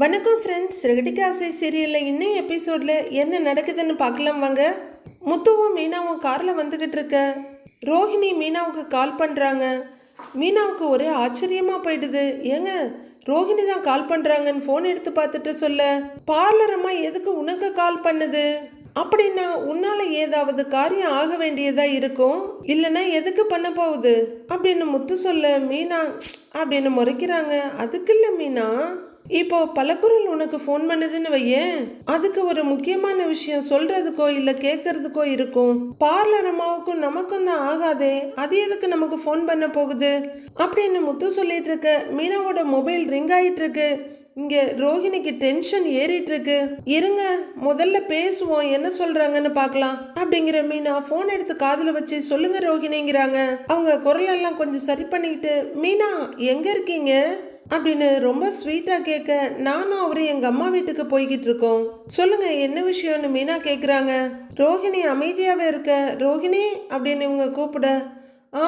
வணக்கம் ஃப்ரெண்ட்ஸ் ரெகடிக்கு ஆசை சீரியலில் இன்னும் எபிசோடில் என்ன நடக்குதுன்னு பார்க்கலாம் வாங்க. முத்துவும் மீனாவும் காரில் வந்துக்கிட்டு இருக்க. ரோஹிணி மீனாவுக்கு கால் பண்ணுறாங்க மீனாவுக்கு ஒரே ஆச்சரியமாக போயிடுது. ஏங்க ரோஹிணி தான் கால் பண்ணுறாங்கன்னு ஃபோன் எடுத்து பார்த்துட்டு சொல்ல பார்லரம்மா எதுக்கு உனக்கு கால் பண்ணுது? அப்படின்னா உன்னால ஏதாவது காரியம் ஆக வேண்டியதா இருக்கும். இல்லைன்னா எதுக்கு பண்ண போகுது? அப்படின்னு முத்து சொல்ல மீனா அப்படின்னு முறைக்கிறாங்க. அதுக்கு இல்லை மீனா. இப்போ பலக்குரல் உனக்கு ஃபோன் பண்ணுதுன்னு வையேன் அதுக்கு ஒரு முக்கியமான விஷயம் சொல்றதுக்கோ இல்ல கேட்கறதுக்கோ இருக்கும். பார்லர் அம்மாவுக்கும் நமக்கும் தான் ஆகாதே அது எதுக்கு நமக்கு ஃபோன் பண்ண போகுது? அப்படின்னு முத்து சொல்லிட்டு இருக்க. மீனாவோட மொபைல் ரிங் ஆயிட்டு இருக்கு இங்க ரோஹிணிக்கு டென்ஷன் ஏறிட்டு இருக்கு இருங்க முதல்ல பேசுவோம் என்ன சொல்றாங்கன்னு பார்க்கலாம். அப்படிங்கிற மீனா ஃபோன் எடுத்து காதுல வச்சு சொல்லுங்க ரோஹிணிங்கிறாங்க. அவங்க குரல் எல்லாம் கொஞ்சம் சரி பண்ணிக்கிட்டு மீனா எங்க இருக்கீங்க? அப்படின்னு ரொம்ப ஸ்வீட்டாக கேட்க நானும் அவரும் எங்கள் அம்மா வீட்டுக்கு போய்கிட்டு இருக்கோம். சொல்லுங்க என்ன விஷயம்னு மீனா கேட்குறாங்க ரோஹிணி அமைதியாகவே இருக்க ரோஹிணி அப்படின்னு இவங்க கூப்பிட ஆ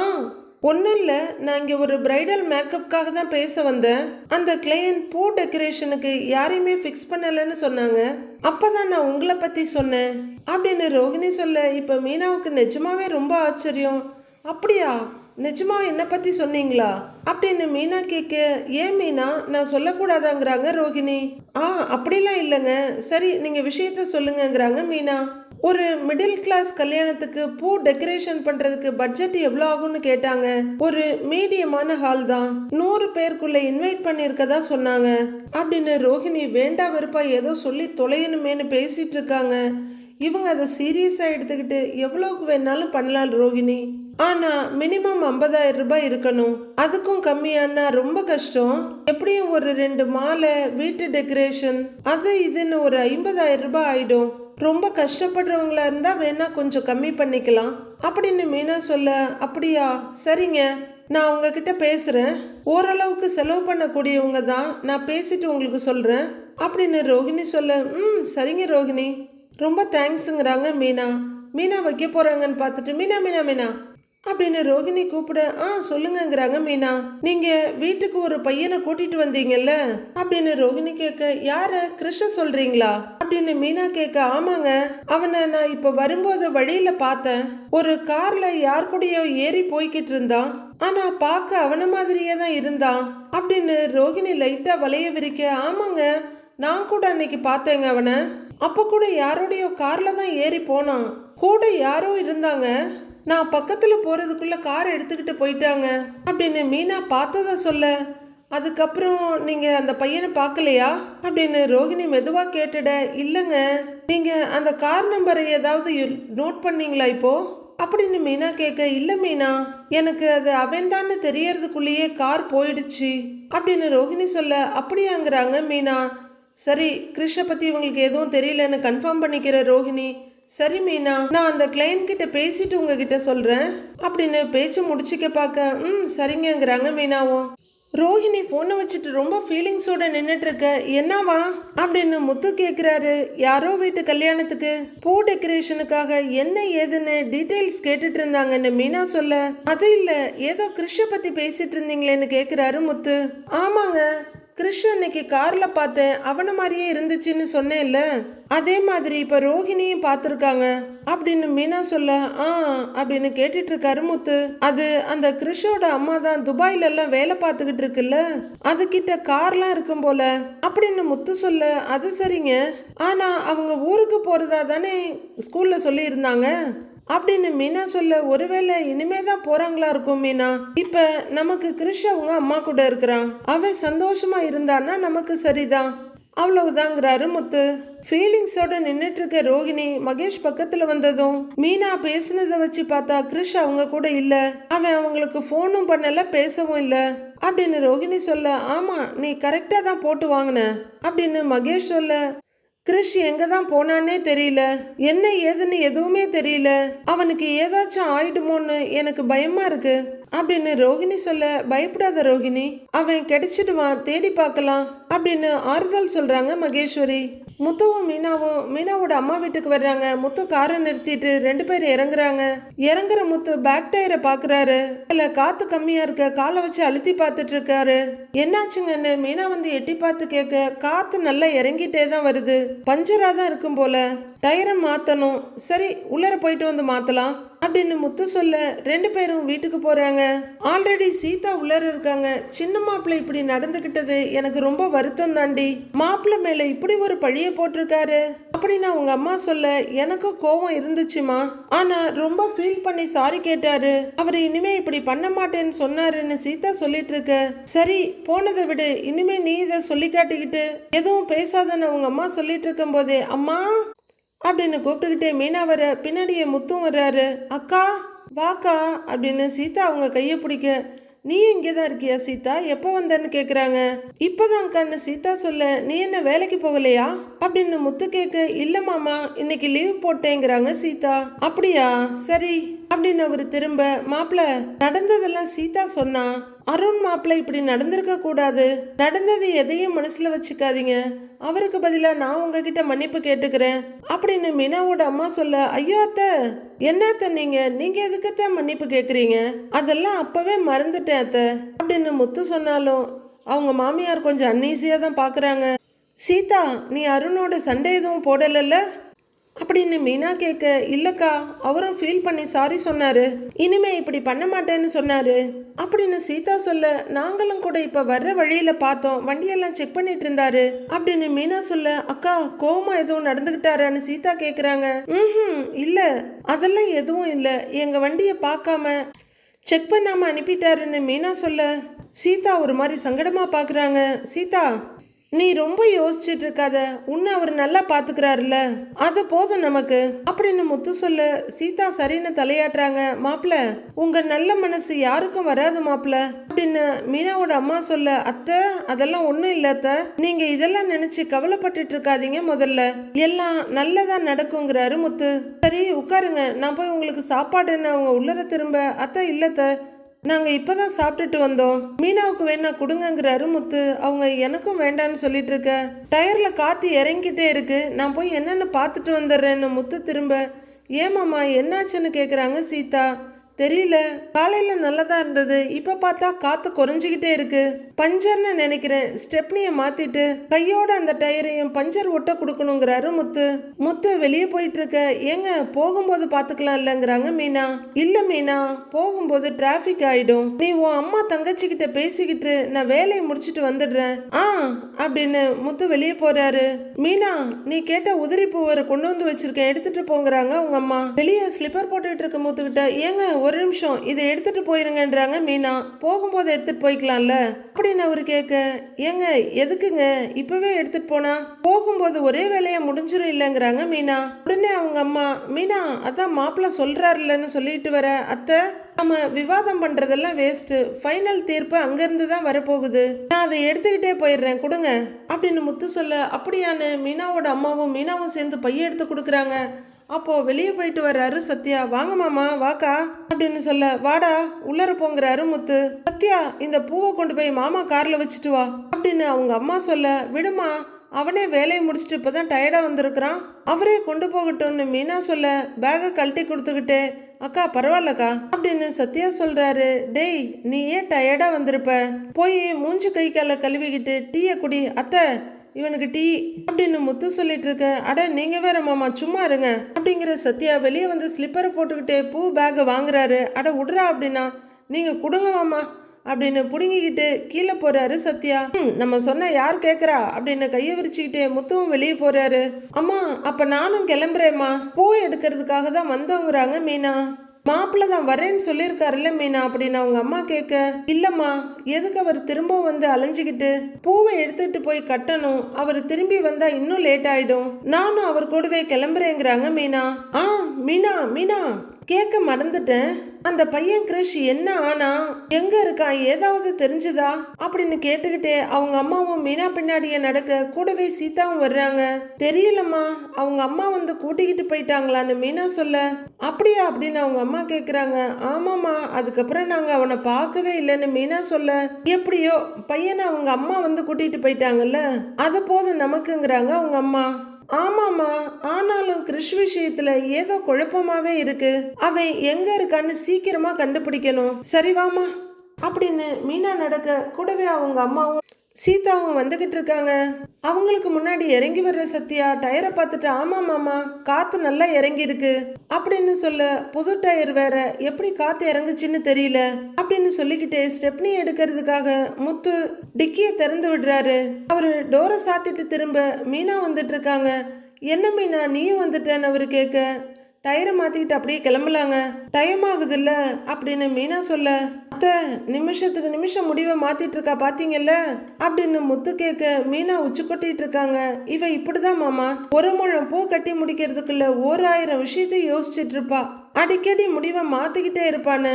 ஒன்றும் இல்லை. நான் இங்கே ஒரு பிரைடல் மேக்கப்புக்காக தான் பேச வந்தேன். அந்த கிளையண்ட் பூ டெக்கரேஷனுக்கு யாரையுமே ஃபிக்ஸ் பண்ணலைன்னு சொன்னாங்க. அப்போ தான் நான் உங்களை பற்றி சொன்னேன். அப்படின்னு ரோஹிணி சொல்ல இப்போ மீனாவுக்கு நிஜமாவே ரொம்ப ஆச்சரியம். அப்படியா? நிஜமா என்னை பற்றி சொன்னீங்களா? அப்படின்னு மீனா கேட்க ஏன் மீனா? நான் சொல்லக்கூடாதாங்கிறாங்க ரோஹிணி. ஆ அப்படிலாம் இல்லைங்க. சரி நீங்கள் விஷயத்த சொல்லுங்கங்கிறாங்க மீனா. ஒரு மிடில் கிளாஸ் கல்யாணத்துக்கு பூ டெக்கரேஷன் பண்ணுறதுக்கு பட்ஜெட் எவ்வளோ ஆகும்னு கேட்டாங்க. ஒரு மீடியமான ஹால் தான். நூறு பேருக்குள்ளே இன்வைட் பண்ணியிருக்கதா சொன்னாங்க. அப்படின்னு ரோஹிணி வேண்டா வெறுப்பா ஏதோ சொல்லி தொலையணுமேனு பேசிகிட்டு இருக்காங்க. இவங்க அதை சீரியஸாக எடுத்துக்கிட்டு எவ்வளோக்கு வேணாலும் பண்ணலாம் ரோஹிணி. ஆனால் மினிமம் ஐம்பதாயிரம் ரூபாய் இருக்கணும். அதுக்கும் கம்மியானா ரொம்ப கஷ்டம். எப்படியும் ஒரு ரெண்டு மாலை வீட்டு டெக்கரேஷன் அது இதுன்னு ஒரு ஐம்பதாயிரம் ரூபாய் ஆயிடும். ரொம்ப கஷ்டப்படுறவங்களா இருந்தால் வேணா கொஞ்சம் கம்மி பண்ணிக்கலாம். அப்படின்னு மீனா சொல்ல அப்படியா? சரிங்க. நான் உங்ககிட்ட பேசுகிறேன் ஓரளவுக்கு செலவு பண்ணக்கூடியவங்க தான். நான் பேசிட்டு உங்களுக்கு சொல்கிறேன் அப்படின்னு ரோஹிணி சொல்ல ம் சரிங்க ரோஹிணி. ரொம்ப தேங்க்ஸுங்கிறாங்க மீனா. மீனா வைக்க போகிறாங்கன்னு பார்த்துட்டு மீனா மீனா மீனா. அப்படின்னு ரோஹிணி கூப்பிட ஆ சொல்லுங்கங்கிறாங்க மீனா. நீங்க வீட்டுக்கு ஒரு பையனை கூட்டிட்டு வந்தீங்கல்ல? அப்படின்னு ரோஹிணி கேட்க யார? கிருஷ்ண சொல்றீங்களா? அப்படின்னு மீனா கேட்க ஆமாங்க. அவனை நான் இப்ப வரும்போது வழியில பார்த்தேன். ஒரு கார்ல யார் கூடயோ ஏறி போய்கிட்டு இருந்தான். ஆனா பார்க்க அவன மாதிரியே தான் இருந்தான். அப்படின்னு ரோஹிணி லைட்டா வளைய விரிக்க ஆமாங்க. நான் கூட அன்னைக்கு பார்த்தேங்க அவனை. அப்போ கூட யாரோடையோ கார்ல தான் ஏறி போனான். கூட யாரோ இருந்தாங்க. நான் பக்கத்தில் போகிறதுக்குள்ளே கார் எடுத்துக்கிட்டு போயிட்டாங்க. அப்படின்னு மீனா பார்த்ததா சொல்ல அதுக்கப்புறம் நீங்கள் அந்த பையனை பார்க்கலையா? அப்படின்னு ரோஹிணி மெதுவாக கேட்டுட இல்லைங்க நீங்கள் அந்த கார் நம்பரை ஏதாவது நோட் பண்ணீங்களா இப்போது அப்படின்னு மீனா கேட்க இல்லை மீனா எனக்கு அது அவன்தான்னு தெரியறதுக்குள்ளேயே கார் போயிடுச்சு. அப்படின்னு ரோஹிணி சொல்ல அப்படியாங்கிறாங்க மீனா? சரி கிருஷ்ண பற்றி இவங்களுக்கு எதுவும் தெரியலன்னு கன்ஃபார்ம் பண்ணிக்கிற ரோஹிணி சரி மீனா நான் அந்த கிளைண்ட் கிட்ட பேசிட்டு உங்ககிட்ட சொல்றேன். அப்படின்னு பேச்சு முடிச்சுக்க பார்க்க ம் சரிங்கங்கிறாங்க மீனாவும். ரோஹிணி ஃபோனை வச்சுட்டு ரொம்ப ஃபீலிங்ஸோட நின்றுட்டு இருக்க என்னவா? அப்படின்னு முத்து கேட்குறாரு யாரோ வீட்டு கல்யாணத்துக்கு பூ டெக்கரேஷனுக்காக என்ன ஏதுன்னு டீட்டெயில்ஸ் கேட்டுட்டு இருந்தாங்கன்னு மீனா சொல்ல. அது இல்லை ஏதோ கிருஷ்ண பற்றி பேசிட்டு இருந்தீங்களேன்னு கேட்குறாரு முத்து. ஆமாங்க. கிருஷ் அன்னைக்கு கார்ல பார்த்தேன். அவனை மாதிரியே இருந்துச்சுன்னு சொன்னேன்ல. அதே மாதிரி இப்ப ரோஹிணியும் பார்த்துருக்காங்க. அப்படின்னு மீனா சொல்ல ஆ அப்படின்னு கேட்டுட்டு இருக்காரு முத்து. அது அந்த கிருஷோட அம்மா தான் துபாயில எல்லாம் வேலை பார்த்துக்கிட்டு இருக்குல்ல. அதுகிட்ட கார்லாம் இருக்கும் போல. அப்படின்னு முத்து சொல்ல அது சரிங்க. ஆனா அவங்க ஊருக்கு போறதா தானே ஸ்கூல்ல சொல்லி இருந்தாங்க அப்படின்னு மீனா சொல்ல ஒருவேளை இனிமே தான் போறாங்களா இருக்கும் மீனா? இப்ப நமக்கு கிருஷ் அவங்க அம்மா கூட இருக்கிறான். அவன் சந்தோஷமா இருந்தான்னா நமக்கு சரிதான். அவ்வளவுதாங்கிறாரு முத்து. ஃபீலிங்ஸோட நின்னுட்டு இருக்க ரோகிணி மகேஷ் பக்கத்துல வந்ததும் மீனா பேசுனதை வச்சு பார்த்தா கிருஷ் அவங்க கூட இல்ல. அவன் அவங்களுக்கு ஃபோனும் பண்ணல பேசவும் இல்ல. அப்படின்னு ரோகிணி சொல்ல ஆமா நீ கரெக்டா தான் போட்டு வாங்கின. அப்படின்னு மகேஷ் சொல்ல கிருஷ் எங்க தான் போனானே தெரியல. என்ன ஏதுன்னு எதுவுமே தெரியல. அவனுக்கு ஏதாச்சும் ஆயிடுமோன்னு எனக்கு பயமா இருக்கு. அப்படின்னு ரோகிணி சொல்ல பயப்படாத ரோகிணி அவன் கிடைச்சிடுவான் தேடி பார்க்கலாம். அப்படின்னு ஆறுதல் சொல்றாங்க மகேஸ்வரி. முத்துவும் மீனாவும் மீனாவோட அம்மா வீட்டுக்கு வர்றாங்க. முத்து காரை நிறுத்திட்டு ரெண்டு பேர் இறங்குறாங்க. இறங்குற முத்து பேக் டயரை பாக்குறாரு. இல்ல காத்து கம்மியா இருக்க. காலை வச்சு அழுத்தி பார்த்துட்டு இருக்காரு. என்னாச்சுங்கன்னு மீனா வந்து எட்டி பார்த்து கேட்க காத்து நல்லா இறங்கிட்டே தான் வருது. பஞ்சரா தான் இருக்கும் போல. டயரை மாத்தணும். சரி உள்ளர போயிட்டு வந்து மாத்தலாம். அப்படின்னு முத்து சொல்ல ரெண்டு பேரும் வீட்டுக்கு போறாங்க. ஆல்ரெடி சீதா உள்ளர இருக்காங்க. சின்ன மாப்பிள்ளை இப்படி நடந்துகிட்டது எனக்கு ரொம்ப வருத்தம் தாண்டி மாப்பிள்ளை மேல இப்படி ஒரு பழிய போட்டிருக்காரு. அப்படின்னு அவங்க அம்மா சொல்ல எனக்கும் கோவம் இருந்துச்சுமா? ஆனா ரொம்ப ஃபீல் பண்ணி சாரி கேட்டாரு. அவர் இனிமே இப்படி பண்ண மாட்டேன்னு சொன்னாருன்னு சீதா சொல்லிட்டு இருக்க. சரி போனதை விடு. இனிமே நீ இதை சொல்லி காட்டிக்கிட்டு எதுவும் பேசாதன்னு அவங்க அம்மா சொல்லிட்டு இருக்கும் போதே அம்மா! அப்படின்னு கூப்பிட்டுக்கிட்டே மீனா வர பின்னாடியே முத்தும் வர்றாரு. அக்கா வாக்கா அப்படின்னு சீதா அவங்க கையை பிடிக்க நீ இங்கே தான் இருக்கியா சீதா? எப்போ வந்தன்னு கேட்குறாங்க இப்போதான் அக்கான்னு சீதா சொல்ல நீ என்ன வேலைக்கு போகலையா? அப்படின்னு முத்து கேட்க இல்லை மாமா இன்னைக்கு லீவ் போட்டேங்கிறாங்க சீதா. அப்படியா? சரி. அப்படின்னு அவர் திரும்ப மாப்பிள்ள நடந்ததெல்லாம் சீதா சொன்னா அருண் மாப்பிள்ள இப்படி நடந்திருக்க கூடாது. நடந்தது எதையும் மனசுல வச்சுக்காதீங்க. அவருக்கு பதிலா நான் உங்ககிட்ட மன்னிப்பு கேட்டுக்கிறேன் அப்படின்னு மீனாவோட அம்மா சொல்ல ஐயோ அத்தை என்னத்த நீங்க? நீங்க எதுக்குத்தான் மன்னிப்பு கேக்குறீங்க? அதெல்லாம் அப்பவே மறந்துட்டேன் அத்தை அப்படின்னு முத்து சொன்னாலும் அவங்க மாமியார் கொஞ்சம் அன்னீசியா தான் பாக்குறாங்க. சீதா நீ அருணோட சண்டை எதுவும் போடலல்ல? அப்படின்னு மீனா கேட்க இல்லக்கா அவரும் ஃபீல் பண்ணி சாரி சொன்னாரு. இனிமே இப்படி பண்ண மாட்டேன்னு சொன்னாரு. அப்படின்னு சீதா சொல்ல நாங்களும் கூட இப்ப வர்ற வழியில பார்த்தோம். வண்டியெல்லாம் செக் பண்ணிட்டு இருந்தாரு. அப்படின்னு மீனா சொல்ல அக்கா கோமா எதுவும் நடந்துகிட்டாரான்னு சீதா கேக்குறாங்க. ம் இல்ல. அதெல்லாம் எதுவும் இல்ல. எங்க வண்டியை பார்க்காம செக் பண்ணாம அனுப்பிட்டாருன்னு மீனா சொல்ல சீதா ஒரு மாதிரி சங்கடமா பாக்குறாங்க. சீதா நீ ரொம்ப யோசிச்சுட்டு இருக்காத உன்னை அவர் நல்லா பாத்துக்கிறாருல்ல. அது போதும் நமக்கு. அப்படின்னு முத்து சொல்ல சீதா சரின்னு தலையாட்டுறாங்க மாப்பிள்ள உங்க நல்ல மனசு யாருக்கும் வராது மாப்பிள. அப்படின்னு மீனாவோட அம்மா சொல்ல அத்தை அதெல்லாம் ஒண்ணும் இல்ல அத்தை. நீங்க இதெல்லாம் நினைச்சு கவலைப்பட்டுட்டு இருக்காதீங்க முதல்ல. எல்லாம் நல்லதா நடக்குங்கிறாரு முத்து. சரி உட்காருங்க. நான் போய் உங்களுக்கு சாப்பாடுன்னு அவங்க உள்ளர திரும்ப அத்தை இல்லத்த நாங்க இப்பதான் சாப்பிட்டுட்டு வந்தோம். மீனாவுக்கு வேணா கொடுங்கங்கிறாரு முத்து அவங்க எனக்கும் வேண்டான்னு சொல்லிட்டு இருக்க. டயர்ல காத்து இறங்கிட்டே இருக்கு. நான் போய் என்னென்ன பார்த்துட்டு வந்துடுறேன்னு முத்து திரும்ப ஏமாம்மா என்னாச்சுன்னு கேக்குறாங்க சீதா. தெரியல. காலையில நல்லதா இருந்தது. இப்ப பார்த்தா காத்து குறைஞ்சிக்கிட்டே இருக்கு. பஞ்சர்னு நினைக்கிறேன். ஸ்டெப்னியை மாத்திட்டு கையோட அந்த டயரையும் பஞ்சர் ஒட்ட கொடுக்கணுங்கிறாரு முத்து. முத்து வெளியே போயிட்டு இருக்க ஏங்க போகும்போது பாத்துக்கலாம் இல்லைங்கிறாங்க மீனா. இல்ல மீனா போகும்போது டிராபிக் ஆயிடும். நீ உன் அம்மா தங்கச்சி கிட்ட பேசிக்கிட்டு நான் வேலையை முடிச்சிட்டு வந்துடுறேன். ஆ அப்படின்னு முத்து வெளியே போறாரு. மீனா நீ கேட்ட உதிரி பூவரை கொண்டு வந்து வச்சிருக்கேன். எடுத்துட்டு போங்கிறாங்க உங்க அம்மா. வெளியே ஸ்லிப்பர் போட்டுட்டு இருக்க முத்துக்கிட்ட. ஏங்க ஒரு நிமிஷம் இதை எடுத்துட்டு போயிருங்கன்றாங்க மீனா. போகும்போது எடுத்துட்டு போய்க்கலாம்ல? அப்படின்னு அவர் கேட்க ஏங்க எதுக்குங்க? இப்பவே எடுத்துட்டு போனா? போகும்போது ஒரே வேலையை முடிஞ்சிடும் இல்லைங்கிறாங்க மீனா. உடனே அவங்க அம்மா மீனா அதான் மாப்பிள்ள சொல்கிறாருலன்னு சொல்லிட்டு வர அத்தை நம்ம விவாதம் பண்றதெல்லாம் வேஸ்ட் ஃபைனல் தீர்ப்பு அங்கிருந்து தான் வரப்போகுது. நான் அதை எடுத்துக்கிட்டே போயிடுறேன் கொடுங்க. அப்படின்னு முத்து சொல்ல அப்படியான்னு மீனாவோட அம்மாவும் மீனாவும் சேர்ந்து பைய எடுத்து கொடுக்குறாங்க. அப்போது வெளியே போயிட்டு வர்றாரு சத்யா. வாங்க மாமா வாக்கா அப்படின்னு சொல்ல வாடா உள்ளர போங்கிறாரு முத்து சத்யா இந்த பூவை கொண்டு போய் மாமா கார்ல வச்சுட்டு வா அப்படின்னு அவங்க அம்மா சொல்ல விடுமா அவனே வேலையை முடிச்சுட்டு இப்போ தான் டயர்டாக வந்திருக்கிறான். அவரே கொண்டு போகட்டும்னு மீனா சொல்ல பேகை கழட்டி கொடுத்துக்கிட்டே அக்கா பரவாயில்லக்கா அப்படின்னு சத்யா சொல்கிறாரு டேய் நீ ஏன் டயர்டாக வந்திருப்ப? போய் மூஞ்சி கை காலை கழுவிக்கிட்டு டீயை குடி அத்தை. இவனுக்கு டீ அப்படின்னு முத்து சொல்லிட்டு இருக்க. அட நீங்க வேற மாமா சும்மா இருங்க. அப்படிங்கிற சத்யா வெளியே வந்து ஸ்லிப்பரை போட்டுக்கிட்டே பூ பேக்கை வாங்குறாரு. அட விடுறா அப்படின்னா நீங்க கொடுங்க மாமா அப்படின்னு புடுங்கிக்கிட்டு கீழே போறாரு சத்யா. "ம், நம்ம சொன்ன யார் கேக்குறா? அப்படின்னு கையை விரிச்சுக்கிட்டே முத்துவும் வெளியே போறாரு. அம்மா அப்ப நானும் கிளம்புறேம்மா. பூ எடுக்கிறதுக்காக தான் வந்தவங்கிறாங்க மீனா. மாப்பிள்ளை தான் வரேன்னு சொல்லியிருக்காருல்ல மீனா அப்படின்னு அவங்க அம்மா கேட்க இல்லம்மா எதுக்கு அவர் திரும்ப வந்து அலைஞ்சுக்கிட்டு பூவை எடுத்துட்டு போய் கட்டணும் அவர் திரும்பி வந்தா இன்னும் லேட் ஆயிடும். நானும் அவர் கூடவே கிளம்புறேங்கிறாங்க மீனா. ஆ மீனா மீனா. கேட்க மறந்துட்டேன். அந்த பையன் கிரிஷ் என்ன ஆனா எங்க இருக்கான் ஏதாவது தெரிஞ்சுதா? அப்படின்னு கேட்டுக்கிட்டே அவங்க அம்மாவும் மீனா பின்னாடியே நடக்க கூடவே சீதாவும் வர்றாங்க. தெரியலம்மா அவங்க அம்மா வந்து கூட்டிக்கிட்டு போயிட்டாங்களான்னு மீனா சொல்ல. அப்படியா? அப்படின்னு அவங்க அம்மா கேக்குறாங்க. ஆமாம்மா அதுக்கப்புறம் நாங்க அவனை பார்க்கவே இல்லைன்னு மீனா சொல்ல. எப்படியோ பையனை அவங்க அம்மா வந்து கூட்டிட்டு போயிட்டாங்கல்ல அது போதும் நமக்குங்கிறாங்க அவங்க அம்மா. ஆமாமா ஆனாலும் கிறிஷ் விஷயத்துல ஏதோ குழப்பமாவே இருக்கு. அவன் எங்க இருக்கான்னு சீக்கிரமா கண்டுபிடிக்கணும். சரிவாமா அப்படின்னு மீனா நடக்க கூடவே அவங்க அம்மாவும் சீதாவும் வந்துகிட்டு இருக்காங்க. அவங்களுக்கு முன்னாடி இறங்கி வர்ற சத்யா டயரை பார்த்துட்டு ஆமாம் மாமா காற்று நல்லா இறங்கி இருக்கு அப்படின்னு சொல்ல புது டயர் வேற எப்படி காற்று இறங்குச்சின்னு தெரியல. அப்படின்னு சொல்லிக்கிட்டே ஸ்டெப்னி எடுக்கிறதுக்காக முத்து டிக்கியை திறந்து விடுறாரு. அவர் டோரை சாத்திட்டு திரும்ப மீனா வந்துட்டு இருக்காங்க. என்ன மீனா? நீயும் வந்துட்டேன்னு அவர் கேட்க டயரை மாற்றிக்கிட்டு அப்படியே கிளம்பலாங்க. டைம் ஆகுதுல்ல? அப்படின்னு மீனா சொல்ல அத்தை நிமிஷத்துக்கு நிமிஷம் முடிவை மாத்திட்டு இருக்கா பாத்தீங்கல்ல? அப்படின்னு முத்து கேட்க மீனா உச்சி கொட்டிட்டு இருக்காங்க. இவ இப்படிதான் மாமா ஒரு முழம் பூ கட்டி முடிக்கிறதுக்குள்ள ஓர் ஆயிரம் விஷயத்தை யோசிச்சுட்டு இருப்பா. அடிக்கடி முடிவை மாத்திக்கிட்டே இருப்பான்னு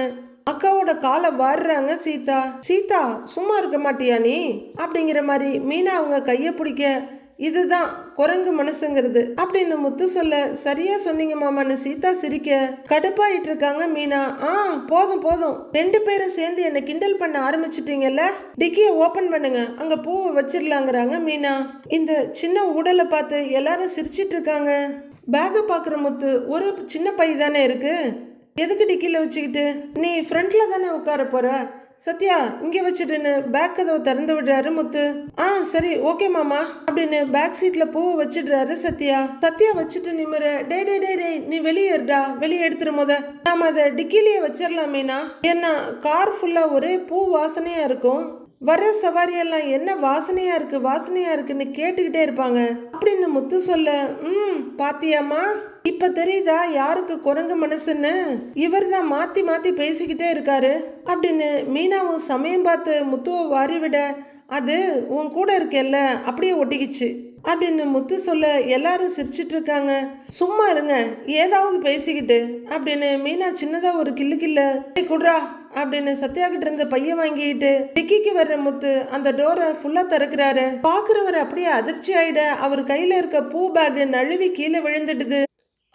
அக்காவோட காலை வாடுறாங்க சீதா. சீதா சும்மா இருக்க மாட்டியா நீ? அப்படிங்கிற மாதிரி மீனா அவங்க கையை பிடிக்க இதுதான் குரங்கு மனசுங்கிறது அப்படின்னு முத்து சொல்ல சரியா சொன்னீங்க மாமான்னு சீதா சிரிக்க. கடுப்பாயிட்டு இருக்காங்க மீனா. ஆ போதும் போதும். ரெண்டு பேரும் சேர்ந்து என்னை கிண்டல் பண்ண ஆரம்பிச்சிட்டீங்கல்ல? டிக்கியை ஓபன் பண்ணுங்க. அங்க பூவை வச்சிடலாங்கிறாங்க மீனா. இந்த சின்ன உடலை பார்த்து எல்லாரும் சிரிச்சிட்டு இருக்காங்க. பேக்கை பார்க்குற முத்து ஒரு சின்ன பை தானே இருக்கு? எதுக்கு டிக்கில வச்சுக்கிட்டு? நீ ஃப்ரண்ட்ல தானே உட்கார போற? சத்யா இங்கே வச்சுட்டுன்னு பேக் கதவை திறந்து விடுறாரு முத்து. ஆ சரி ஓகே மாமா அப்படின்னு பேக் சீட்ல பூவை வச்சிடுறாரு சத்யா. சத்யா வச்சுட்டு நிமிர டே டே டே டே நீ வெளியேறா வெளியே எடுத்துரு முத. நாம அதை டிக்கிலேயே வச்சிடலாமேனா ஏன்னா கார் ஃபுல்லா ஒரே பூ வாசனையா இருக்கும். வர சவாரியெல்லாம் என்ன வாசனையா இருக்கு வாசனையா இருக்குன்னு கேட்டுக்கிட்டே இருப்பாங்க. அப்படின்னு முத்து சொல்ல ம் பாத்தியாமா இப்ப தெரியுதா யாருக்கு குரங்கு மனசுன்னு? இவர் தான் மாத்தி மாத்தி பேசிக்கிட்டே இருக்காரு. அப்படின்னு மீனாவும் சமயம் பார்த்து முத்துவை வாரி விட அது உன் கூட இருக்கேல்ல அப்படியே ஒட்டிக்கிச்சு. அப்படின்னு முத்து சொல்ல எல்லாரும் சிரிச்சிட்டு இருக்காங்க. சும்மா இருங்க ஏதாவது பேசிக்கிட்டு அப்படின்னு மீனா சின்னதா ஒரு கில்லு கில்ல "ஏய், குட்ரா அப்படின்னு சத்யா கிட்ட இருந்த பைய வாங்கிட்டு டிக்கிக்கு வர்ற முத்து அந்த டோரை ஃபுல்லா திறக்கிறாரு. பாக்குறவர் அப்படியே அதிர்ச்சி ஆயிட அவர் கையில இருக்க பூ பேக் நழுவி கீழே விழுந்துடுது.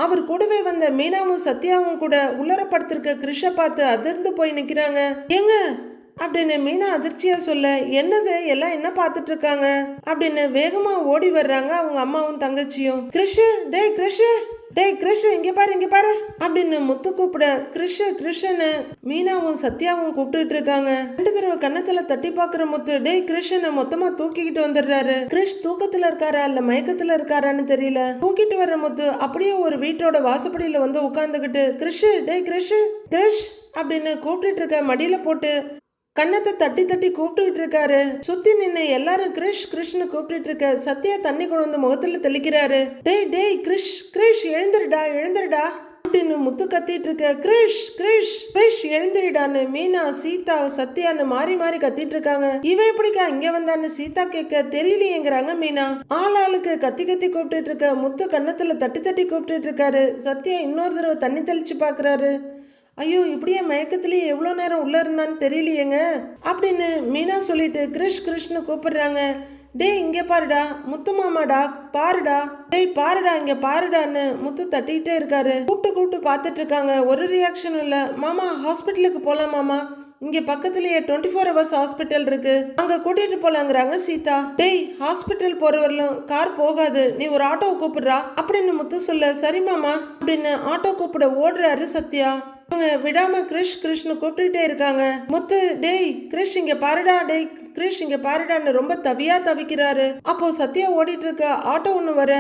அவர் கூடவே வந்த மீனாவும் சத்யாவும் கூட உள்ளர படுத்திருக்க கிருஷ பார்த்து அதிர்ந்து போய் நிற்கிறாங்க ஏங்க அப்படின்னு மீனா அதிர்ச்சியா சொல்ல என்னது எல்லாம் என்ன பார்த்துட்டு இருக்காங்க அப்படின்னு வேகமா ஓடி வர்றாங்க அவங்க அம்மாவும் தங்கச்சியும். கிருஷ் டே கிருஷ் டேய் கிருஷ் இங்க பாரு இங்க பாரு. அப்படின்னு முத்து கூப்பிட கிருஷ் கிருஷ்ணு மீனாவும் சத்யாவும் கூப்பிட்டு இருக்காங்க. ரெண்டு தடவை கண்ணத்துல தட்டி பாக்குற முத்து டேய் கிருஷ்ணனை மொத்தமா தூக்கிக்கிட்டு வந்துடுறாரு. கிருஷ் தூக்கத்துல இருக்காரா இல்ல மயக்கத்துல இருக்காரான்னு தெரியல. தூக்கிட்டு வர்ற முத்து அப்படியே ஒரு வீட்டோட வாசப்படியில வந்து உட்காந்துக்கிட்டு கிருஷ் டேய் கிருஷ் கிருஷ் அப்படின்னு கூப்பிட்டு இருக்க மடியில போட்டு கண்ணத்தை தட்டி தட்டி கூப்பிட்டுக்கிட்டு இருக்காரு சுத்தி நின்று எல்லாரும் கிரிஷ் கிருஷ்ணு கூப்பிட்டு இருக்க சத்யா தண்ணி கொண்டு வந்து முகத்துல தெளிக்கிறாரு. டேய் டேய் கிரிஷ் கிரிஷ் எழுந்துருடா எழுந்துருடா. அப்படின்னு முத்து கத்திட்டு இருக்க கிரிஷ் கிரிஷ் கிரிஷ் எழுந்திரிடான்னு மீனா சீதா சத்யான்னு மாறி மாறி கத்திட்டு இருக்காங்க இவ எப்படிக்கா இங்க வந்தான்னு சீதா கேட்க தெரியலையேங்கிறாங்க மீனா. ஆள் ஆளுக்கு கத்தி கத்தி கூப்பிட்டு இருக்க முத்து கன்னத்துல தட்டி தட்டி கூப்பிட்டு இருக்காரு சத்யா இன்னொரு தடவை தண்ணி தெளிச்சு பாக்குறாரு ஐயோ இப்படியே மயக்கத்திலேயே எவ்வளோ நேரம் உள்ளே இருந்தான்னு தெரியலையேங்க. அப்படின்னு மீனா சொல்லிட்டு கிருஷ் கிருஷ்ணு கூப்பிடுறாங்க. டேய் இங்கே பாருடா முத்து மாமாடா பாருடா. டேய் பாருடா இங்கே பாருடான்னு முத்து தட்டிக்கிட்டே இருக்காரு. கூப்பிட்டு கூப்பிட்டு பார்த்துட்டு இருக்காங்க. ஒரு ரியாக்ஷனும் இல்லை. மாமா ஹாஸ்பிட்டலுக்கு போகலாம் மாமா. இங்கே பக்கத்துலேயே டுவெண்ட்டி ஃபோர் ஹவர்ஸ் ஹாஸ்பிட்டல் இருக்கு. அங்கே கூட்டிகிட்டு போகலாங்கிறாங்க சீதா. டேய் ஹாஸ்பிட்டல் போறவர்களும் கார் போகாது. நீ ஒரு ஆட்டோ கூப்பிடுறா. அப்படின்னு முத்து சொல்ல சரி மாமா. அப்படின்னு ஆட்டோ கூப்பிட ஓடுறாரு சத்யா. அவங்க விடாம கிருஷ் கிருஷ்ணு கூப்பிட்டுட்டே இருக்காங்க. முத்து டேய் கிரிஷ் இங்க பாருடா டேய் கிருஷ் இங்க பாருடான்னு ரொம்ப தவியா தவிக்கிறாரு. அப்போ சத்யா ஓடிட்டு இருக்க ஆட்டோ ஒன்று வர.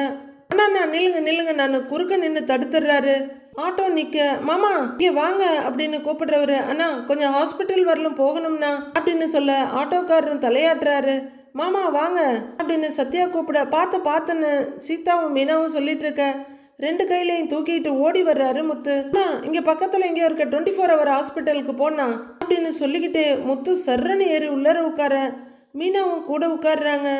அண்ணா நான் நில்லுங்க நில்லுங்க நான் குறுக்க நின்று தடுத்துடுறாரு. ஆட்டோ நிக்க. மாமா இங்கே வாங்க அப்படின்னு கூப்பிடுறவரு. அண்ணா கொஞ்சம் ஹாஸ்பிட்டல் வரலும் போகணும்னா அப்படின்னு சொல்ல ஆட்டோக்காரரும் தலையாட்டுறாரு. மாமா வாங்க அப்படின்னு சத்யா கூப்பிட பார்த்து பார்த்துன்னு சீதாவும் மீனாவும் சொல்லிட்டு இருக்க ரெண்டு கையிலையும் தூக்கிட்டு ஓடி வர்றாரு முத்து. அண்ணா இங்க பக்கத்துல எங்கேயோ இருக்க டுவெண்ட்டி ஃபோர் ஹவர் ஹாஸ்பிட்டலுக்கு போனா அப்படின்னு சொல்லிக்கிட்டு முத்து சர்றன்னு ஏறி உள்ளர உட்கார மீனாவும் கூட உட்காடுறாங்க